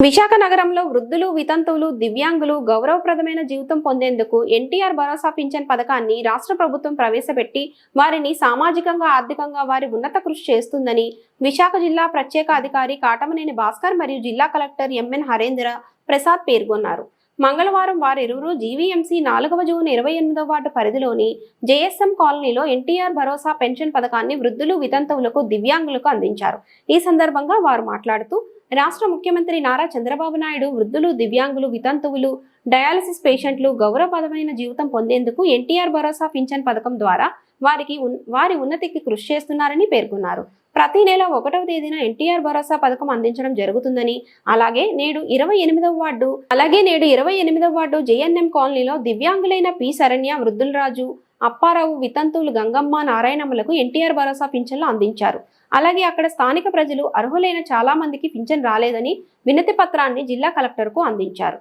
విశాఖ నగరంలో వృద్ధులు వితంతువులు దివ్యాంగులు గౌరవప్రదమైన జీవితం పొందేందుకు ఎన్టీఆర్ భరోసా పింఛన్ పథకాన్ని రాష్ట్ర ప్రభుత్వం ప్రవేశపెట్టి వారిని సామాజికంగా ఆర్థికంగా వారి ఉన్నత కృషి చేస్తుందని విశాఖ జిల్లా ప్రత్యేక అధికారి కాటమనేని భాస్కర్ మరియు జిల్లా కలెక్టర్ ఎంఎన్ హరేంద్ర ప్రసాద్ పేర్కొన్నారు. మంగళవారం వారిరువురు జీవీఎంసీ నాలుగవ జూన్ ఇరవై ఎనిమిదవ వార్డు పరిధిలోని జేఎస్ఎం కాలనీలో ఎన్టీఆర్ భరోసా పెన్షన్ పథకాన్ని వృద్ధులు వితంతువులకు దివ్యాంగులకు అందించారు. ఈ సందర్భంగా వారు మాట్లాడుతూ రాష్ట్ర ముఖ్యమంత్రి నారా చంద్రబాబు నాయుడు వృద్ధులు దివ్యాంగులు వితంతువులు డయాలసిస్ పేషెంట్లు గౌరవపదమైన జీవితం పొందేందుకు ఎన్టీఆర్ భరోసా పింఛన్ పథకం ద్వారా వారికి ఉన్- వారి ఉన్నతికి కృషి చేస్తున్నారని పేర్కొన్నారు. ప్రతి నెల ఒకటవ తేదీన ఎన్టీఆర్ భరోసా పథకం అందించడం జరుగుతుందని అలాగే నేడు ఇరవై ఎనిమిదవ వార్డు అలాగే నేడు ఇరవై ఎనిమిదవ వార్డు జేఎన్ఎం కాలనీలో దివ్యాంగులైన పి. శరణ్య వృద్ధులరాజు అప్పారావు వితంతువులు గంగమ్మ నారాయణమ్మలకు ఎన్టీఆర్ భరోసా పింఛన్లు అందించారు. అలాగే అక్కడ స్థానిక ప్రజలు అర్హులైన చాలా మందికి పింఛన్ రాలేదని వినతి పత్రాన్ని జిల్లా కలెక్టర్కు అందించారు.